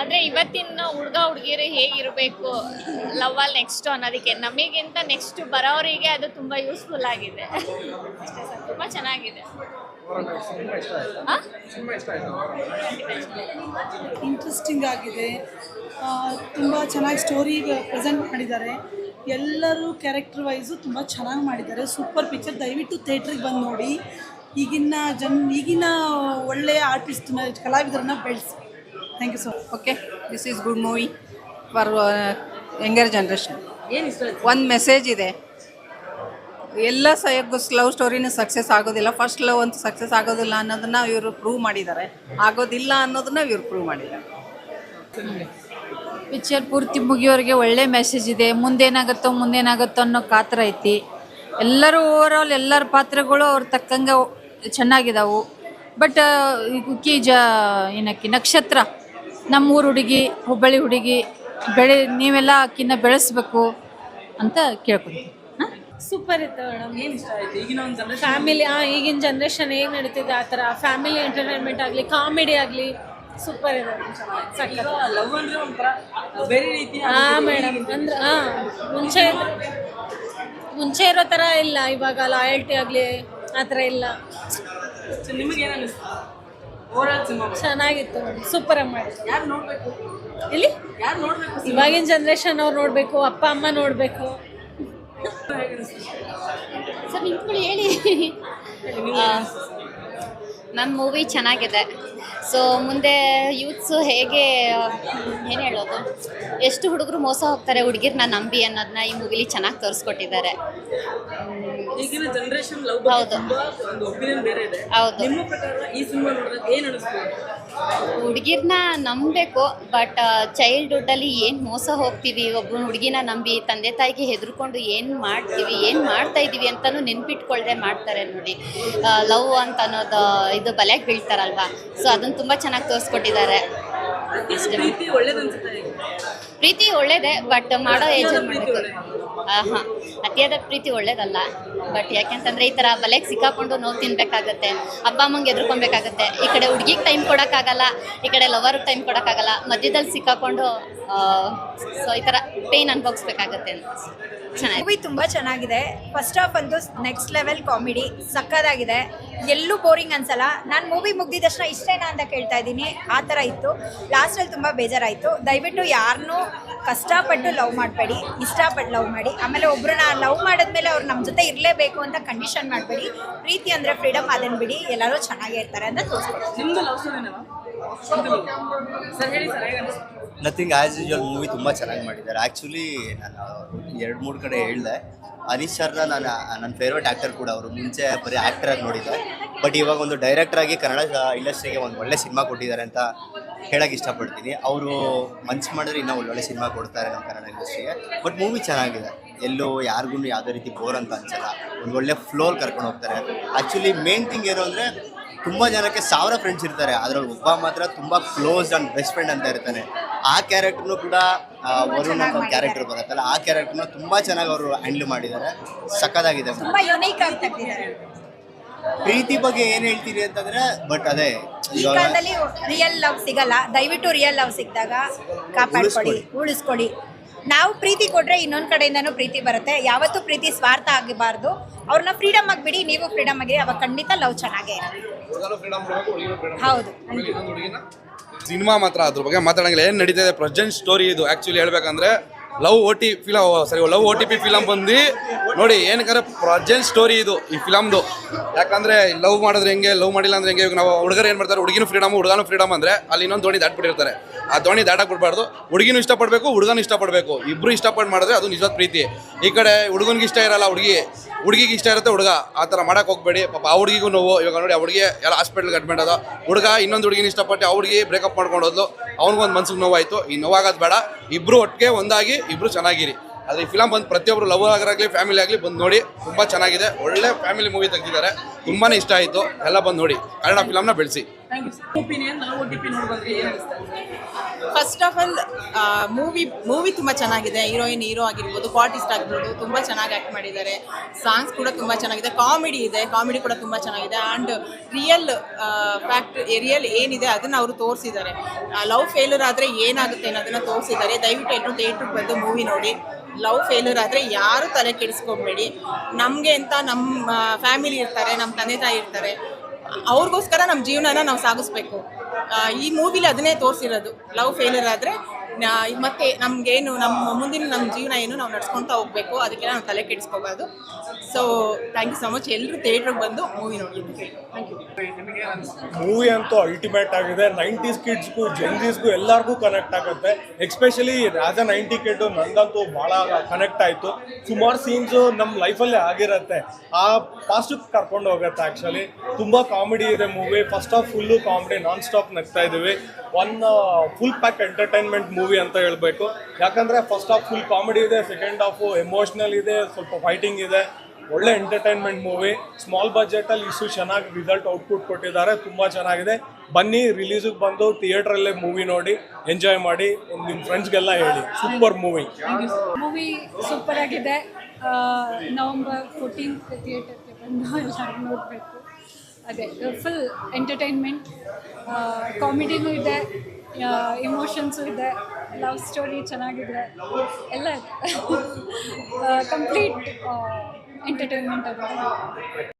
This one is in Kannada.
ಅಂದ್ರೆ ಇವತ್ತಿನ ಹುಡುಗ ಹುಡುಗಿರು ಹೇಗಿರಬೇಕು? ಲವ್ ಅಲ್ಲಿ ನೆಕ್ಸ್ಟ್ ಅನ್ನೋದಕ್ಕೆ. ನಮಗಿಂತ ನೆಕ್ಸ್ಟ್ ಬರೋರಿಗೆ ಅದು ತುಂಬಾ ಯೂಸ್ಫುಲ್ ಆಗಿದೆ. ಅಷ್ಟೇ ತುಂಬಾ ಚೆನ್ನಾಗಿದೆ? ಇಂಟ್ರೆಸ್ಟಿಂಗ್ ಆಗಿದೆ. ತುಂಬ ಚೆನ್ನಾಗಿ ಸ್ಟೋರಿ ಪ್ರೆಸೆಂಟ್ ಮಾಡಿದ್ದಾರೆ. ಎಲ್ಲರೂ ಕ್ಯಾರೆಕ್ಟರ್ ವೈಸು ತುಂಬ ಚೆನ್ನಾಗಿ ಮಾಡಿದ್ದಾರೆ. ಸೂಪರ್ ಪಿಕ್ಚರ್ ದಯವಿಟ್ಟು ಥಿಯೇಟ್ರಿಗೆ ಬಂದು ನೋಡಿ. ಈಗಿನ ಜನ್, ಈಗಿನ ಒಳ್ಳೆಯ ಆರ್ಟಿಸ್ಟ್ನ ಕಲಾವಿದರನ್ನ ಬೆಳೆಸಿ. Thank you so okay this is good movie for younger generation ಏನು ಇಷ್ಟ ಆಯ್ತು? ಒಂದು ಮೆಸೇಜ್ ಇದೆ. ಎಲ್ಲ ಲವ್ ಸ್ಟೋರಿನೂ ಸಕ್ಸಸ್ ಆಗೋದಿಲ್ಲ. ಫಸ್ಟ್ ಲವ್ ಅಂತೂ ಸಕ್ಸಸ್ ಆಗೋದಿಲ್ಲ ಅನ್ನೋದನ್ನ ಇವರು ಪ್ರೂವ್ ಮಾಡಿದ್ದಾರೆ. ಆಗೋದಿಲ್ಲ ಅನ್ನೋದನ್ನ ಇವರು ಪ್ರೂವ್ ಮಾಡಿದ್ದಾರೆ. ಪಿಕ್ಚರ್ ಪೂರ್ತಿ ಮುಗಿಯೋರಿಗೆ ಒಳ್ಳೆ ಮೆಸೇಜ್ ಇದೆ. ಮುಂದೇನಾಗುತ್ತೋ ಮುಂದೇನಾಗುತ್ತೋ ಅನ್ನೋ ಕಾತರ ಐತಿ. ಎಲ್ಲರೂ ಓವರ್ ಆಲ್ ಎಲ್ಲರ ಪಾತ್ರಗಳು ಅವ್ರ ತಕ್ಕಂಗೆ ಚೆನ್ನಾಗಿದಾವು. ಬಟ್ ಕುಕ್ಕಿ ಜ ಏನಕ್ಕೆ ನಕ್ಷತ್ರ. ನಮ್ಮೂರು ಹುಡುಗಿ ಹುಬ್ಬಳ್ಳಿ ಹುಡುಗಿ ಬೆಳೆ ನೀವೆಲ್ಲ ಅಕ್ಕಿನ ಬೆಳೆಸ್ಬೇಕು ಅಂತ ಕೇಳ್ಕೊತೀನಿ ಹಾಂ? ಸೂಪರ್ ಇತ್ತು ಮೇಡಮ್. ಏನು ಇಷ್ಟ ಆಯ್ತು ಈಗಿನ ಒಂದು ಜನರೇಷನ್ ಫ್ಯಾಮಿಲಿ ಆ ಈಗಿನ ಜನ್ರೇಷನ್ ಹೇಗೆ ನಡೀತಿದೆ ಆ ಥರ? ಫ್ಯಾಮಿಲಿ ಎಂಟರ್ಟೈನ್ಮೆಂಟ್ ಆಗಲಿ ಕಾಮಿಡಿ ಆಗಲಿ ಸೂಪರ್ ಇದೆ ಲವ್ ಅಂದ್ರೆ ಒಂಥರ ಬೇರೆ ರೀತಿ ಹಾಂ ಮೇಡಮ್ ಅಂದ್ರೆ ಹಾಂ ಮುಂಚೆ ಮುಂಚೆ ಇರೋ ಥರ ಇಲ್ಲ. ಇವಾಗ ಲಾಯಲ್ಟಿ ಆಗಲಿ ಆ ಥರ ಇಲ್ಲ. ನಿಮಗೇನು ಏನು ಅನಿಸ್ತು? ಚೆನ್ನಾಗಿತ್ತು. ಸೂಪರ್ ಆಗಿ ಯಾರು ಇಲ್ಲಿ ಇವಾಗಿನ ಜನ್ರೇಷನ್ ಅವ್ರು ನೋಡಬೇಕು ಅಪ್ಪ ಅಮ್ಮ ನೋಡಬೇಕು. ಸರ್ ನಿಂತ್ಕೊಳ್ಳಿ ಹೇಳಿ. ಮ್ಯಾಮ್ ಮೂವಿ ಚೆನ್ನಾಗಿದೆ. ಸೊ ಮುಂದೆ ಯೂತ್ಸು ಹೇಗೆ ಏನು ಹೇಳೋದು? ಎಷ್ಟು ಹುಡುಗರು ಮೋಸ ಹೋಗ್ತಾರೆ ಹುಡುಗಿರ್ನ ನಂಬಿ ಅನ್ನೋದನ್ನ ಈ ಮೂವಿಲಿ ಚೆನ್ನಾಗಿ ತೋರಿಸ್ಕೊಟ್ಟಿದ್ದಾರೆ. ಈಗಿನ ಜನರೇಷನ್ ಲವ್ ಹೌದು. ಹೌದು. ನಿಮ್ಮ ಪ್ರಕಾರ ಈ ಸಿನಿಮಾ ಏನು ಹುಡುಗಿರ್ನ ನಂಬಬೇಕು ಬಟ್ ಚೈಲ್ಡ್ಹುಡ್ಡಲ್ಲಿ ಏನು ಮೋಸ ಹೋಗ್ತೀವಿ ಒಬ್ಬ ಹುಡುಗಿನ ನಂಬಿ ತಂದೆ ತಾಯಿಗೆ ಹೆದರ್ಕೊಂಡು ಏನು ಮಾಡ್ತೀವಿ, ಏನು ಮಾಡ್ತಾ ಇದ್ದೀವಿ ಅಂತಲೂ ನೆನ್ಪಿಟ್ಕೊಳ್ಳದೆ ಮಾಡ್ತಾರೆ ನೋಡಿ. ಲವ್ ಅಂತ ಅನ್ನೋದು ಇದು ಬಲೆಗೆ ಬೀಳ್ತಾರಲ್ವ? ಸೊ ಅದನ್ನು ತುಂಬ ಚೆನ್ನಾಗಿ ತೋರಿಸ್ಕೊಟ್ಟಿದ್ದಾರೆ. ಪ್ರೀತಿ ಒಳ್ಳೇದು. ಪ್ರೀತಿ ಬಟ್ ಮಾಡೋ ಏಜ್ ಅತಿಯಾದ ಪ್ರೀತಿ ಮಾಡಬೇಕು. ಹಾಂ ಅತಿಯಾದ ಪ್ರೀತಿ ಒಳ್ಳೇದಲ್ಲ ಬಟ್ ಯಾಕೆಂತಂದ್ರೆ ಈ ತರ ಬಲೆಗೆ ಸಿಕ್ಕಾಕೊಂಡು ನೋವು ತಿನ್ಬೇಕಾಗತ್ತೆ ಅಪ್ಪ ಅಮ್ಮಂಗೆ ಎದುರ್ಕೊಬೇಕಾಗತ್ತೆ ಈ ಕಡೆ ಹುಡುಗಿಗೆ ಟೈಮ್ ಕೊಡೋಕ್ಕಾಗಲ್ಲ ಈ ಕಡೆ ಲವರ್ಗೆ ಟೈಮ್ ಕೊಡೋಕ್ಕಾಗಲ್ಲ ಮಧ್ಯದಲ್ಲಿ ಸಿಕ್ಕಾಕೊಂಡು ಸೊ ಈ ಥರ ಪೇನ್ ಅನುಭವಿಸ್ಬೇಕಾಗತ್ತೆ ಅಂತ. ಚೆನ್ನಾಗಿ ಮೂವಿ ತುಂಬ ಚೆನ್ನಾಗಿದೆ. ಫಸ್ಟ್ ಆಫ್ ಅಂತೂ ನೆಕ್ಸ್ಟ್ ಲೆವೆಲ್ ಕಾಮಿಡಿ ಸಕ್ಕದಾಗಿದೆ ಎಲ್ಲೂ ಬೋರಿಂಗ್ ಅನ್ಸಲ್ಲ. ನಾನು ಮೂವಿ ಮುಗಿದ ತಕ್ಷಣ ಇಷ್ಟೇನಾ ಅಂತ ಕೇಳ್ತಾ ಇದ್ದೀನಿ. ಆ ಥರ ಇತ್ತು. ಲಾಸ್ಟಲ್ಲಿ ತುಂಬ ಬೇಜಾರಾಯಿತು. ದಯವಿಟ್ಟು ಯಾರನ್ನೂ ಕಷ್ಟಪಟ್ಟು ಲವ್ ಮಾಡಬೇಡಿ. ಇಷ್ಟಪಟ್ಟು ಲವ್ ಮಾಡಿ. ಆಮೇಲೆ ಒಬ್ಬರನ್ನ ಲವ್ ಮಾಡಿದ್ಮೇಲೆ ಅವ್ರು ನಮ್ಮ ಜೊತೆ ಇರಲೇಬೇಕು ಅಂತ ಕಂಡೀಷನ್ ಮಾಡಬೇಡಿ. ಪ್ರೀತಿ ಅಂದರೆ ಫ್ರೀಡಮ್ ಅದನ್ನು ಬಿಡಿ. ಎಲ್ಲರೂ ಚೆನ್ನಾಗೇ ಇರ್ತಾರೆ ಅಂತ ತೋರಿಸ್ಕೊಡ್ತೀನಿ. ನಥಿಂಗ್ ಆ್ಯಸ್ ಯೂಶುವಲ್ ಮೂವಿ ತುಂಬ ಚೆನ್ನಾಗಿ ಮಾಡಿದ್ದಾರೆ. ಆ್ಯಕ್ಚುಲಿ ನಾನು ಎರಡು, ಮೂರು ಕಡೆ ಹೇಳಿದೆ. ಅನೀಶ್ ಸರ್ನ ನಾನು ನನ್ನ ಫೇವ್ರೇಟ್ ಆ್ಯಕ್ಟರ್ ಕೂಡ ಅವರು. ಮುಂಚೆ ಬರೀ ಆ್ಯಕ್ಟರ್ ಆಗಿ ನೋಡಿದ್ದೆ. ಬಟ್ ಇವಾಗ ಒಂದು ಡೈರೆಕ್ಟರ್ ಆಗಿ ಕನ್ನಡ ಇಂಡಸ್ಟ್ರಿಗೆ ಒಂದು ಒಳ್ಳೆ ಸಿನಿಮಾ ಕೊಟ್ಟಿದ್ದಾರೆ ಅಂತ ಹೇಳೋಕ್ಕೆ ಇಷ್ಟಪಡ್ತೀನಿ. ಅವರು ಮನ್ಸು ಮಾಡಿದ್ರೆ ಇನ್ನೂ ಒಳ್ಳೊಳ್ಳೆ ಸಿನಿಮಾ ಕೊಡ್ತಾರೆ ನಮ್ಮ ಕನ್ನಡ ಇಂಡಸ್ಟ್ರಿಗೆ ಬಟ್ ಮೂವಿ ಚೆನ್ನಾಗಿದೆ. ಎಲ್ಲೂ ಯಾರಿಗೂ ಯಾವುದೇ ರೀತಿ ಬೋರ್ ಅಂತ ಅನ್ಸಲ್ಲ. ಒಂದು ಒಳ್ಳೆ ಫ್ಲೋರ್ ಕರ್ಕೊಂಡು ಹೋಗ್ತಾರೆ. ಆ್ಯಕ್ಚುಲಿ ಮೇನ್ ಥಿಂಗ್ ಏನು ಅಂದರೆ ತುಂಬ ಜನಕ್ಕೆ ಸಾವಿರ ಫ್ರೆಂಡ್ಸ್ ಇರ್ತಾರೆ. ಅದ್ರಲ್ಲಿ ಒಬ್ಬ ಮಾತ್ರ ತುಂಬ ಕ್ಲೋಸ್ ಆ್ಯಂಡ್ ಬೆಸ್ಟ್ ಫ್ರೆಂಡ್ ಅಂತ ಇರ್ತಾನೆ. ಆ ಕ್ಯಾರೆಕ್ಟರ್ನು ಕೂಡ ವರುಣ್ ಅಂತ ಕ್ಯಾರೆಕ್ಟರ್ ಬರುತ್ತಲ್ಲ ಆ ಕ್ಯಾರೆಕ್ಟರ್ನ ತುಂಬ ಚೆನ್ನಾಗಿ ಅವರು ಹ್ಯಾಂಡ್ಲ್ ಮಾಡಿದ್ದಾರೆ. ಸಖತ್ತಾಗಿದೆ. ಪ್ರೀತಿ ಬಗ್ಗೆ ಏನು ಹೇಳ್ತೀರಿ ಅಂತಂದ್ರೆ ಬಟ್ ಅದೇ ಈ ಕಾಲದಲ್ಲಿ ರಿಯಲ್ ಲವ್ ಸಿಗಲ್ಲ. ದಯವಿಟ್ಟು ರಿಯಲ್ ಲವ್ ಸಿಕ್ಕಿದಾಗ ಕಾಪಾಡ್ಕೊಳ್ಳಿ ಉಳಿಸ್ಕೊಳ್ಳಿ. ನಾವು ಪ್ರೀತಿ ಕೊಟ್ರೆ ಇನ್ನೊಂದ್ ಕಡೆಯಿಂದನೂ ಪ್ರೀತಿ ಬರುತ್ತೆ. ಯಾವತ್ತೂ ಪ್ರೀತಿ ಸ್ವಾರ್ಥ ಆಗಬಾರ್ದು. ಅವ್ರನ್ನ ಫ್ರೀಡಮ್ ಆಗಿಬಿಡಿ ನೀವು ಫ್ರೀಡಮ್ ಆಗಿ ಅವಾಗ ಖಂಡಿತ ಲವ್ ಚೆನ್ನಾಗೇ ಇರುತ್ತೆ. ಹೌದು. ಸಿನಿಮಾ ಮಾತ್ರ ಅದ್ರ ಬಗ್ಗೆ ಮಾತಾಡಂಗಿಲ್ಲ. ಏನು ನಡೀತಿದೆ ಪ್ರೆಸೆಂಟ್ ಸ್ಟೋರಿ ಇದು. ಆಕ್ಚುಲಿ ಹೇಳ್ಬೇಕಂದ್ರೆ ಲವ್ ಓ ಟಿ ಫಿಲಮ್ ಸರಿ love O T P film ಬಂದು ನೋಡಿ ಏನಕ್ಕಂದ್ರೆ ಪ್ರಜೆಂಟ್ ಸ್ಟೋರಿ ಇದು ಈ ಫಿಲಮ್ದು ಯಾಕಂದ್ರೆ ಲವ್ ಮಾಡಿದ್ರೆ ಹೆಂಗೆ, ಲವ್ ಮಾಡಿಲ್ಲ ಅಂದ್ರೆ ಹೆಂಗೆ, ಇವಾಗ ನಾವು ಹುಡುಗರು ಏನು ಮಾಡ್ತಾರೆ, ಹುಡುಗಿನ ಫ್ರೀಡಮ್ ಹುಡುಗನೂ ಫ್ರೀಡಮ್ ಅಂದರೆ ಅಲ್ಲಿ ಇನ್ನೊಂದು ದೋಣಿ ದಾಟ್ಬಿಟ್ಟಿರ್ತಾರೆ. ಆ ದೋಣಿ ದಾಟಕ್ಕೆ ಬಿಡಬಾರ್ದು ಹುಡುಗಿನೂ ಇಷ್ಟಪಡಬೇಕು, ಹುಡುಗನೂ ಇಷ್ಟಪಡಬೇಕು. ಇಬ್ಬರು ಇಷ್ಟಪಟ್ಟು ಮಾಡಿದ್ರೆ ಅದು ನಿಜವಾದ ಪ್ರೀತಿ. ಈ ಕಡೆ ಹುಡುಗನಿಗೆ ಇಷ್ಟ ಇರಲ್ಲ ಹುಡುಗಿ. ಹುಡುಗಿಗೆ ಇಷ್ಟ ಇರುತ್ತೆ ಹುಡುಗ. ಆ ಥರ ಮಾಡೋಕೆ ಹೋಗ್ಬೇಡಿ. ಪಾಪ ಆ ಹುಡುಗಿಗೂ ನೋವು. ಇವಾಗ ನೋಡಿ, ಆ ಹುಡುಗಿ ಎಲ್ಲ ಹಾಸ್ಪಿಟ್ಲಿಗೆ ಅಡ್ಮಿಟ್ ಅದ ಹುಡುಗ ಇನ್ನೊಂದು ಹುಡುಗಿನ ಇಷ್ಟಪಟ್ಟು ಆ ಹುಡುಗಿ ಬ್ರೇಕಪ್ ಮಾಡ್ಕೊಂಡು ಹೋದ್ಲು. ಅವ್ನಿಗೊಂದು ಮನ್ಸಿಗೆ ನೋವಾಯಿತು. ಈ ನೋವಾಗೋದು ಬೇಡ. ಇಬ್ರು ಒಟ್ಟಿಗೆ ಒಂದಾಗಿ ಇಬ್ರು ಚೆನ್ನಾಗಿರಿ. ಆದರೆ ಈ ಫಿಲಮ್ ಬಂದು ಪ್ರತಿಯೊಬ್ಬರು ಲವ್ ಆಗರಾಗಲಿ ಫ್ಯಾಮಿಲಿ ಆಗಲಿ ಬಂದು ನೋಡಿ, ತುಂಬ ಚೆನ್ನಾಗಿದೆ. ಒಳ್ಳೆ ಫ್ಯಾಮಿಲಿ ಮೂವಿ ತೆಗೆದಿದ್ದಾರೆ. ತುಂಬಾ ಇಷ್ಟ ಆಯಿತು. ಎಲ್ಲ ಬಂದು ನೋಡಿ. ಕನ್ನಡ ಫಿಲಮ್ನ ಬೆಳೆಸಿ. First half all movie movie ತುಂಬ ಚೆನ್ನಾಗಿದೆ. ಹೀರೋಯಿನ್ ಹೀರೋ ಆಗಿರ್ಬೋದು ಕ್ವಾರ್ಟಿಸ್ಟ್ ಆಗಿರ್ಬೋದು, ತುಂಬ ಚೆನ್ನಾಗಿ ಆ್ಯಕ್ಟ್ ಮಾಡಿದ್ದಾರೆ. ಸಾಂಗ್ಸ್ ಕೂಡ ತುಂಬ ಚೆನ್ನಾಗಿದೆ. ಕಾಮಿಡಿ ಇದೆ ಕಾಮಿಡಿ ಕೂಡ ತುಂಬ ಚೆನ್ನಾಗಿದೆ. ಆ್ಯಂಡ್ ರಿಯಲ್ ಫ್ಯಾಕ್ಟ್ ರಿಯಲ್ ಏನಿದೆ ಅದನ್ನು ಅವರು ತೋರಿಸಿದ್ದಾರೆ. ಲವ್ ಫೇಲ್ಯೂರ್ ಆದರೆ ಏನಾಗುತ್ತೆ ಅನ್ನೋದನ್ನು ತೋರಿಸಿದ್ದಾರೆ. ದಯವಿಟ್ಟು ಎಲ್ಲರೂ ಥಿಯೇಟ್ರಿಗೆ ಬಂದು ಮೂವಿ ನೋಡಿ. ಲವ್ ಫೇಲ್ಯೂರ್ ಆದರೆ ಯಾರು ತಲೆ ಕೆಡಿಸ್ಕೊಬೇಡಿ. ನಮಗೆ ಅಂತ ನಮ್ಮ ಫ್ಯಾಮಿಲಿ ಇರ್ತಾರೆ, ನಮ್ಮ ತಂದೆ ತಾಯಿ ಇರ್ತಾರೆ. ಅವ್ರಿಗೋಸ್ಕರ ನಮ್ಮ ಜೀವನನ ನಾವು ಸಾಗಿಸ್ಬೇಕು. ಈ ಮೂವಿಲಿ ಅದನ್ನೇ ತೋರಿಸಿರೋದು. ಲವ್ ಫೇಲಿಯರ್ ಆದರೆ ಮತ್ತೆ ನಮಗೇನು ನಮ್ಮ ಮುಂದಿನ ನಮ್ಮ ಜೀವನ ಏನು ನಾವು ನಡ್ಸ್ಕೊತಾ ಹೋಗ್ಬೇಕು. ಅದಕ್ಕೆ ನಾವು ತಲೆ ಕೆಡಿಸ್ಕೋಬಾರ್ದು. So thank you so much ಎಲ್ಲರೂ ಥಿಯೇಟ್ರಿಗೆ ಬಂದು ಮೂವಿ ನೋಡಿ ಮೂವಿ ಅಂತೂ ಅಲ್ಟಿಮೇಟ್ ಆಗಿದೆ. ನೈಂಟೀಸ್ ಕಿಡ್ಸ್ಗೂ ಜೆನ್ಸೀಸ್ಗೂ ಎಲ್ಲರಿಗೂ ಕನೆಕ್ಟ್ ಆಗುತ್ತೆ. ಎಕ್ಸ್ಪೆಷಲಿ ರಾಜ ನೈಂಟಿ ಕಿಡ್ ನನಗಂತೂ ಭಾಳ ಕನೆಕ್ಟ್ ಆಯಿತು. ಸುಮಾರು ಸೀನ್ಸು ನಮ್ಮ ಲೈಫಲ್ಲೇ ಆಗಿರುತ್ತೆ. ಆ ಪಾಸ್ಟಿಗೆ ಕರ್ಕೊಂಡು ಹೋಗುತ್ತೆ ಆ್ಯಕ್ಚುಲಿ ತುಂಬ ಕಾಮಿಡಿ ಇದೆ movie first half full comedy non stop ನಗ್ತಾ ಇದ್ದೀವಿ. One full pack entertainment movie ಅಂತ ಹೇಳಬೇಕು. ಯಾಕಂದರೆ ಫಸ್ಟ್ ಹಾಫ್ ಫುಲ್ ಕಾಮಿಡಿ ಇದೆ ಸೆಕೆಂಡ್ ಆಫು ಎಮೋಷ್ನಲ್ ಇದೆ, ಸ್ವಲ್ಪ ಫೈಟಿಂಗ್ ಇದೆ. ಒಳ್ಳೆ ಎಂಟರ್ಟೈನ್ಮೆಂಟ್ ಮೂವಿ ಸ್ಮಾಲ್ ಬಜೆಟಲ್ಲಿ ಇಷ್ಟು ಚೆನ್ನಾಗಿ ರಿಸಲ್ಟ್ ಔಟ್ಪುಟ್ ಕೊಟ್ಟಿದ್ದಾರೆ, ತುಂಬ ಚೆನ್ನಾಗಿದೆ. ಬನ್ನಿ ರಿಲೀಸಿಗೆ ಬಂದು ಥಿಯೇಟ್ರಲ್ಲೇ ಮೂವಿ ನೋಡಿ ಎಂಜಾಯ್ ಮಾಡಿ ನಿಮ್ಮ ಫ್ರೆಂಡ್ಸ್ಗೆಲ್ಲ ಹೇಳಿ. ಸೂಪರ್ ಮೂವಿ ಮೂವಿ ಸೂಪರ್ ಆಗಿದೆ. ನವಂಬರ್ ಫೋರ್ಟೀನ್ತ್ ಥಿಯೇಟರ್ಗೆ ಬಂದು ನೋಡಬೇಕು. ಅದೇ ಫುಲ್ ಎಂಟರ್ಟೈನ್ಮೆಂಟ್ ಕಾಮಿಡಿನೂ ಇದೆ. ಇಮೋಷನ್ಸು ಇದೆ ಲವ್ ಸ್ಟೋರಿ ಚೆನ್ನಾಗಿದೆ ಎಲ್ಲ ಇದೆ. ಕಂಪ್ಲೀಟ್ ಎಂಟರ್ಟೈನ್ಮೆಂಟ್ ಆಗಿದೆ.